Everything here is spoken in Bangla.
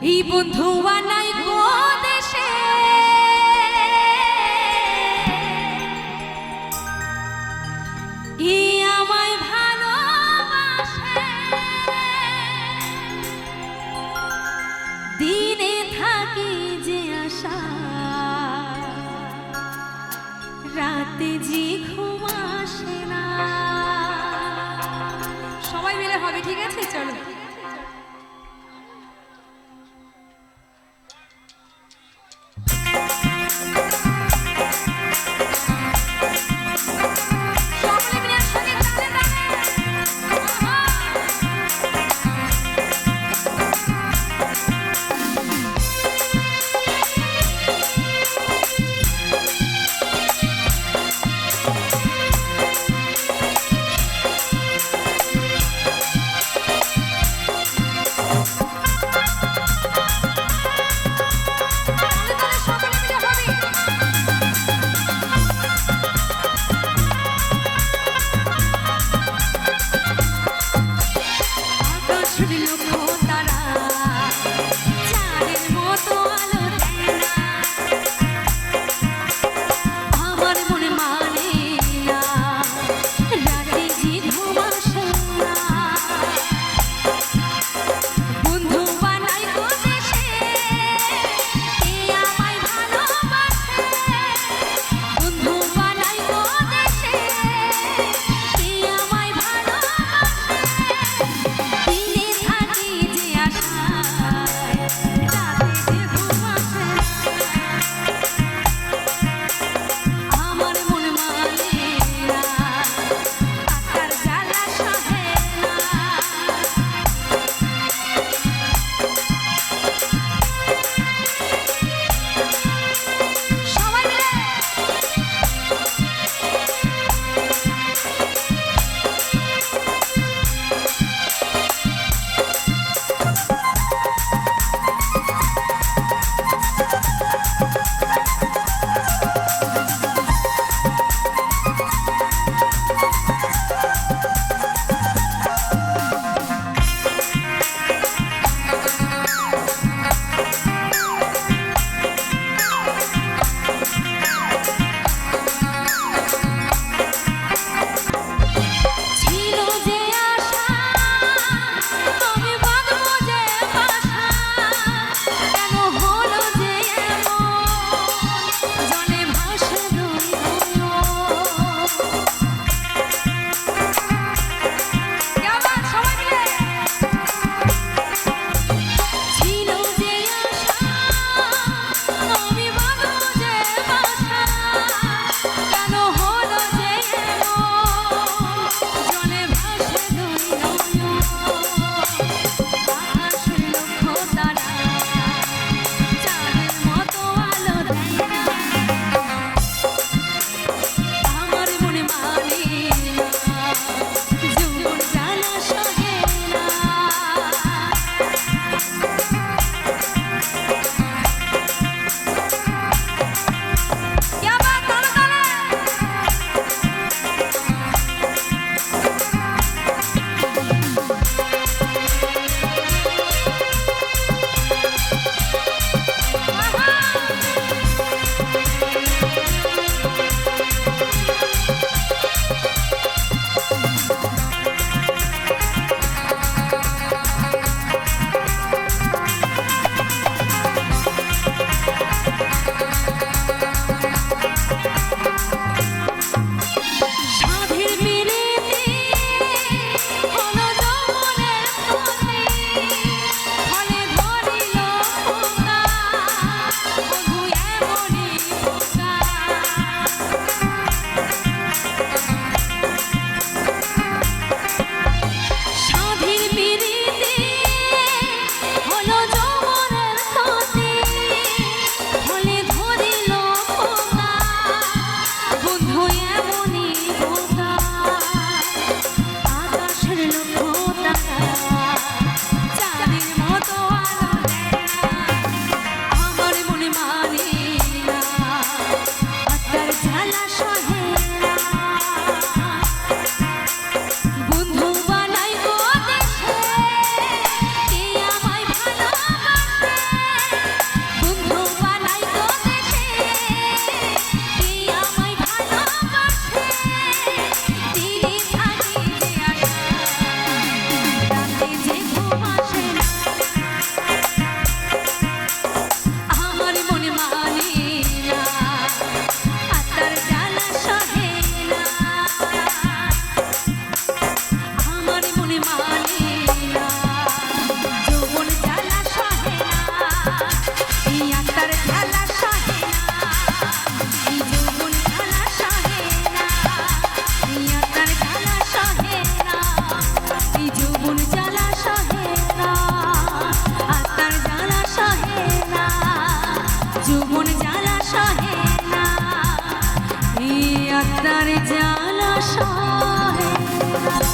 এই বন্ধু আনাই গো দেশে। ই আমায় ভালোবাসে? দিনে থাকি যে আশা, রাতে জি ঘুম আসে না। সবাই মিলে হবে, ঠিক আছে? চলো। না সহে সহে না এই আত্মার জ্বালা সহে না